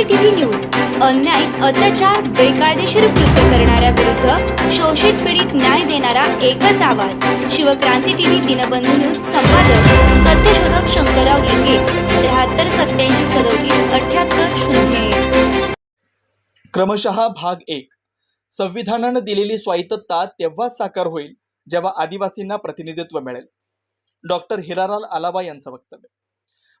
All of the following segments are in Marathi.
सीसीटीव्ही न्यूज अन्याय अत्याचार बेकायदेशीर कृत्य करणाऱ्या विरुद्ध शोषित पीडित न्याय देणारा एकच आवाज. शिवक्रांती टीव्ही दिनबंधू न्यूज संपादक सत्यशोधक शंकरराव लिंगे त्र्याहत्तर सत्याऐंशी सदोतीस अठ्याहत्तर शून्य क्रमशः भाग एक. संविधानानं दिलेली स्वायत्तता तेव्हाच साकार होईल जेव्हा आदिवासींना प्रतिनिधित्व मिळेल. डॉक्टर हिरालाल आलाबा यांचं वक्तव्य.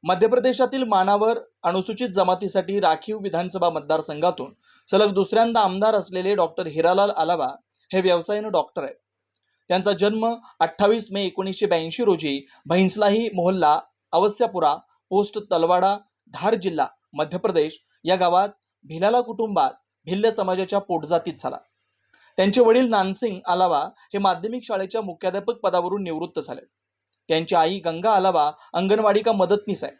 मध्य प्रदेशातील मानावर अनुसूचित जमातीसाठी राखीव विधानसभा मतदारसंघातून सलग दुसऱ्यांदा आमदार असलेले डॉक्टर हिरालाल आलावा हे व्यवसायानं डॉक्टर आहेत. त्यांचा जन्म अठ्ठावीस मे एकोणीसशे ब्याऐंशी रोजी भैंसलाही मोहल्ला अवस्यापुरा पोस्ट तलवाडा धार जिल्हा मध्य प्रदेश या गावात भिलाला कुटुंबात भिल्ल समाजाच्या पोटजातीत झाला. त्यांचे वडील नानसिंग आलावा हे माध्यमिक शाळेच्या मुख्याध्यापक पदावरून निवृत्त झाले. त्यांची आई गंगा अलावा अंगणवाडी का मदतनीस आहे.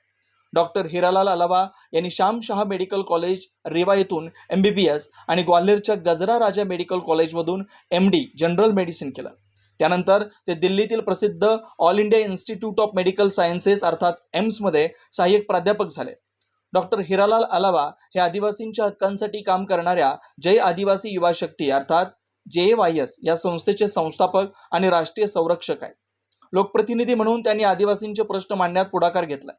डॉक्टर हिरालाल अलावा यांनी श्याम शहा मेडिकल कॉलेज रेवा येथून एम बी बी एस आणि ग्वाल्हेरच्या गजरा राजा मेडिकल कॉलेजमधून एम डी जनरल मेडिसिन केलं. त्यानंतर ते दिल्लीतील प्रसिद्ध all India institute of medical sciences अर्थात एम्समध्ये सहाय्यक प्राध्यापक झाले. डॉक्टर हिरालाल अलावा हे आदिवासींच्या हक्कांसाठी काम करणाऱ्या जय आदिवासी युवा शक्ती अर्थात जे वाय एस या संस्थेचे संस्थापक आणि राष्ट्रीय संरक्षक आहेत. लोकप्रतिनिधी म्हणून त्यांनी आदिवासींचे प्रश्न मांडण्यात पुढाकार घेतलाय.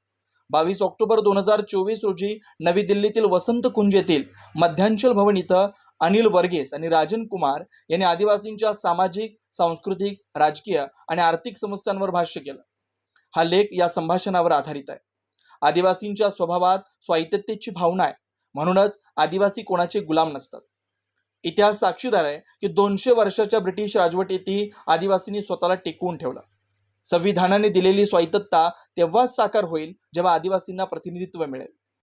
बावीस ऑक्टोबर दोन हजार चोवीस रोजी नवी दिल्लीतील वसंत कुंज येथील मध्यांचल भवन इथं अनिल वर्गेस आणि राजन कुमार यांनी आदिवासींच्या सामाजिक सांस्कृतिक राजकीय आणि आर्थिक समस्यांवर भाष्य केलं. हा लेख या संभाषणावर आधारित आहे. आदिवासींच्या स्वभावात स्वायत्ततेची भावना आहे. म्हणूनच आदिवासी कोणाचे गुलाम नसतात. इतिहास साक्षीदार आहे की दोनशे वर्षाच्या ब्रिटिश राजवटीतही आदिवासींनी स्वतःला टिकवून ठेवलं. संविधानाने दिलेली स्वायत्तता तेव्हाच साकार होईल जेव्हा आदिवासींना प्रतिनिधित्व मिळेल.